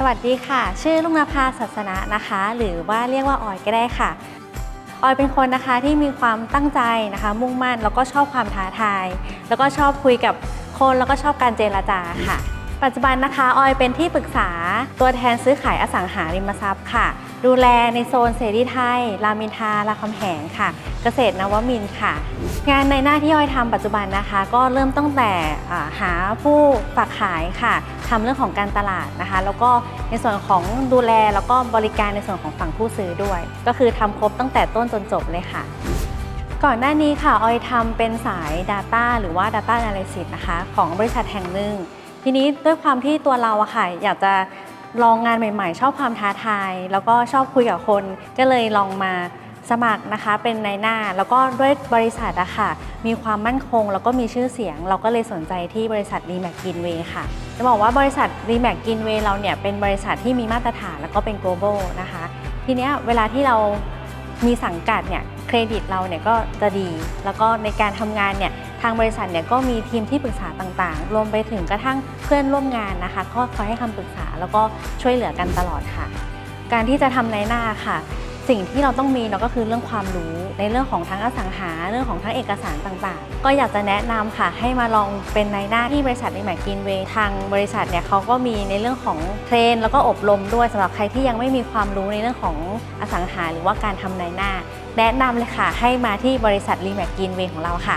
สวัสดีค่ะ ชื่อลุงนภาศาสนะนะคะ หรือว่าเรียกว่าออยก็ได้ค่ะ ออยเป็นคนนะคะที่มีความตั้งใจนะคะ มุ่งมั่นแล้วก็ชอบความท้าทาย แล้วก็ชอบคุยกับคนแล้วก็ชอบการเจรจาค่ะ ปัจจุบันนะคะออยเป็นที่ปรึกษาตัวแทนซื้อขายอสังหาริมทรัพย์ค่ะ ดูแลในโซนเสรีไทย รามอินทราราคำแหงค่ะ เกษตรนวมินค่ะ งานในหน้าที่ออยทำปัจจุบันนะคะ ก็เริ่มตั้งแต่หาผู้ฝากขายค่ะทำเรื่องของการตลาดนะคะ แล้วก็ในส่วนของดูแลแล้วก็บริการในส่วนของฝั่งผู้ซื้อด้วย ก็คือทำครบตั้งแต่ต้นจนจบเลยค่ะก่อนหน้านี้ค่ะ ออยทำเป็นสาย Data หรือว่า Data Analysis นะคะ ของบริษัทแห่งหนึ่ง ทีนี้ด้วยความที่ตัวเราอะค่ะอยากจะลองงานใหม่ๆ ชอบความท้าทาย แล้วก็ชอบคุยกับคน ก็เลยลองมาสมัครนะคะเป็นในหน้า แล้วก็ด้วยบริษัทอะค่ะ มีความมั่นคง แล้วก็มีชื่อเสียง เราก็เลยสนใจที่บริษัท r e m a c Greenway ค่ะ จะบอกว่าบริษัท r e m a c Greenway เราเนี่ยเป็นบริษัทที่มีมาตรฐานแล้วก็เป็น global นะคะ ทีเนี้ยเวลาที่เรา มีสังกัดเนี่ยเครดิตเราเนี่ยก็จะดี แล้วก็ในการทำงานเนี่ยทางบริษัทเนี่ยก็มีทีมที่ปรึกษาต่างๆ รวมไปถึงกระทั่งเพื่อนร่วมงานนะคะ ก็คอยให้คำปรึกษาแล้วก็ช่วยเหลือกันตลอดค่ะ การที่จะทำในหน้าค่ะ สิ่งที่เราต้องมีเนาะก็คือเรื่องความรู้ในเรื่องของทั้งอสังหาเรื่องของทั้งเอกสารต่างๆ ก็อยากจะแนะนำค่ะ ให้มาลองเป็นนายหน้าที่บริษัทในแมกกินเวทางบริษัทเนี่ยเขาก็มีในเรื่องของเทรน แล้วก็อบรมด้วยสำหรับใครที่ยังไม่มีความรู้ในเรื่องของอสังหาหรือว่าการทำในหน้า แนะนำเลยค่ะ ให้มาที่บริษัทรีแมกกินเวของเราค่ะ